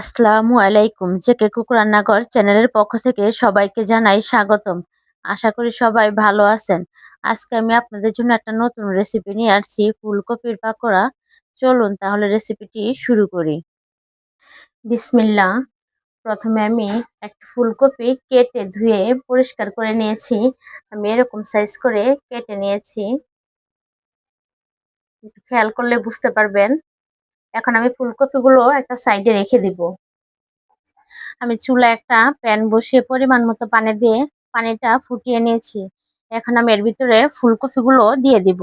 আসসালামু আলাইকুম। JK cook রান্নাঘর চ্যানেলের পক্ষ থেকে সবাইকে জানাই স্বাগতম। আশা করি সবাই ভালো আছেন। আজকে আমি আপনাদের জন্য একটা নতুন রেসিপি নিয়ে আসছি, ফুলকপির পাকোড়া। চলুন তাহলে রেসিপিটি শুরু করি। বিসমিল্লা প্রথমে আমি একটা ফুলকপি কেটে ধুয়ে পরিষ্কার করে নিয়েছি। আমি এরকম সাইজ করে কেটে নিয়েছি। খেয়াল করলে বুঝতে পারবেন। এখন আমি ফুলকপিগুলো একটা সাইডে রেখে দিব। আমি চুলা একটা প্যান বসিয়ে পরিমাণ মতো পানি দিয়ে পানিটা ফুটিয়ে নিয়েছি। এখন আমি এর ভিতরে ফুলকপিগুলো দিয়ে দিব।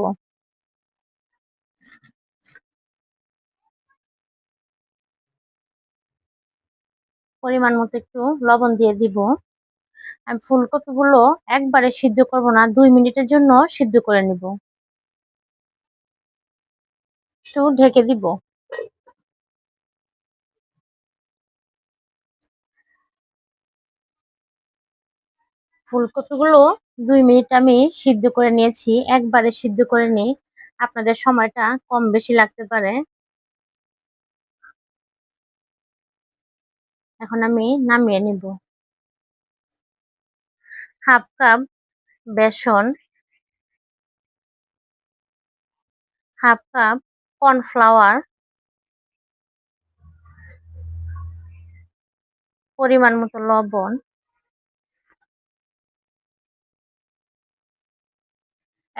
পরিমাণ মতো একটু লবণ দিয়ে দিব। আমি ফুলকপিগুলো একবারে সিদ্ধ করব না, দুই মিনিটের জন্য সিদ্ধ করে নিব। একটু ঢেকে দিব। ফুলকপিগুলো দুই মিনিট আমি সিদ্ধ করে নিয়েছি, একবারে সিদ্ধ করে নিই। আপনাদের সময়টা কম বেশি লাগতে পারে। এখন আমি নামিয়ে নিব। হাফ কাপ বেসন, হাফ কাপ কর্নফ্লাওয়ার, পরিমাণ মতো লবণ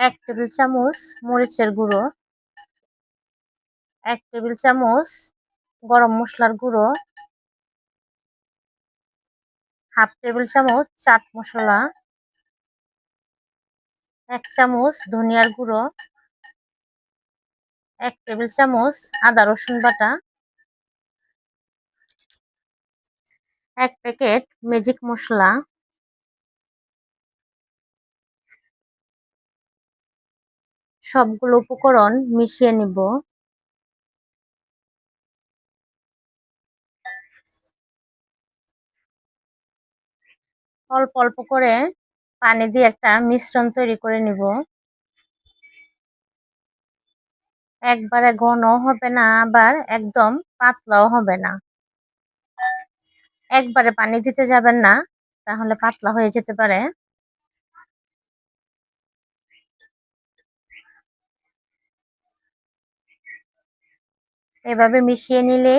এক টেবিল চামচ মরিচের গুঁড়ো, এক টেবিল চামচ গরম মশলার গুঁড়ো, হাফ টেবিল চামচ চাট মশলা, এক চামচ ধনিয়ার গুঁড়ো, এক টেবিল চামচ আদা রসুন বাটা, এক প্যাকেট ম্যাজিক মশলা সবগুলো উপকরণ মিশিয়ে নিব। অল্প অল্প করে পানি দিয়ে একটা মিশ্রণ তৈরি করে নিব। একবারে ঘন হবে না, আবার একদম পাতলাও হবে না। একবারে পানি দিতে যাবেন না, তাহলে পাতলা হয়ে যেতে পারে। এভাবে মিশিয়ে নিলে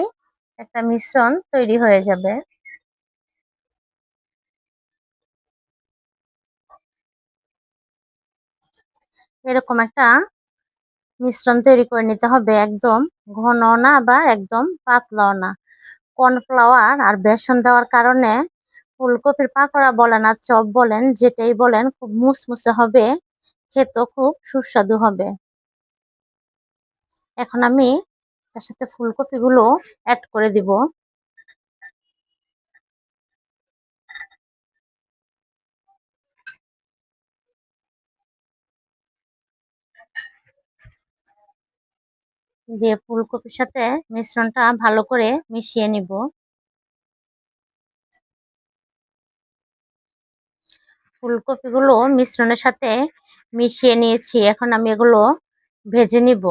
একটা মিশ্রণ তৈরি হয়ে যাবে। এরকম একটা মিশ্রণ তৈরি করে নিতে হবে একদম ঘন না বা একদম পাতলাও না। কর্নফ্লাওয়ার আর বেসন দেওয়ার কারণে ফুলকপির পাকোড়া বলেন আর চপ বলেন, যেটাই বলেন, খুব মুসমুসে হবে, খেতেও খুব সুস্বাদু হবে। এখন আমি তার সাথে ফুলকপিগুলো অ্যাড করে দিব। দিয়ে ফুলকপির সাথে মিশ্রণটা ভালো করে মিশিয়ে নিব। ফুলকপিগুলো মিশ্রণের সাথে মিশিয়ে নিয়েছি, এখন আমি এগুলো ভেজে নিব।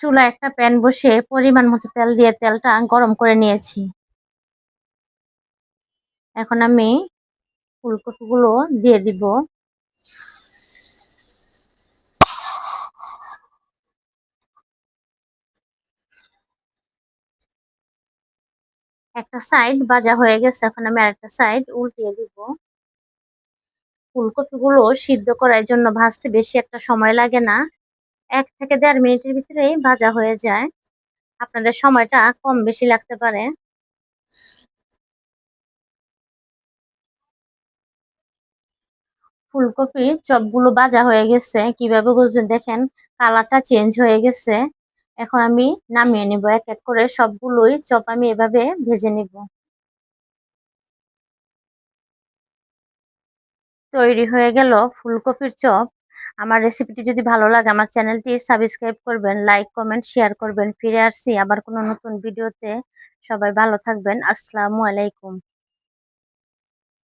চুলা একটা প্যান বসে পরিমাণ মতো তেল দিয়ে তেলটা গরম করে নিয়েছি। এখন আমি ফুলকপিগুলো দিয়ে দিব। একটা সাইড ভাজা হয়ে গেছে, এখন আমি আরেকটা সাইড উল্টিয়ে দিব। ফুলকপিগুলো সিদ্ধ করার জন্য ভাজতে বেশি একটা সময় লাগে না। এক থেকে দেড় মিনিটের ভিতরেই ভাজা হয়ে যায়। আপনাদের সময়টা কম বেশি লাগতে পারে। ফুলকপি চপগুলো ভাজা হয়ে গেছে। কীভাবে বুঝবেন? দেখেন, কালারটা চেঞ্জ হয়ে গেছে। এখন আমি নামিয়ে নিব। এক এক করে সবগুলোই চপ আমি এভাবে ভেজে নিব। তৈরি হয়ে গেল ফুলকপির চপ। আমার রেসিপিটি যদি ভালো লাগে, আমার চ্যানেলটি সাবস্ক্রাইব করবেন লাইক কমেন্ট শেয়ার করবেন। ফিরে আসছি আবার কোনো নতুন ভিডিওতে সবাই ভালো থাকবেন। আসসালামু আলাইকুম।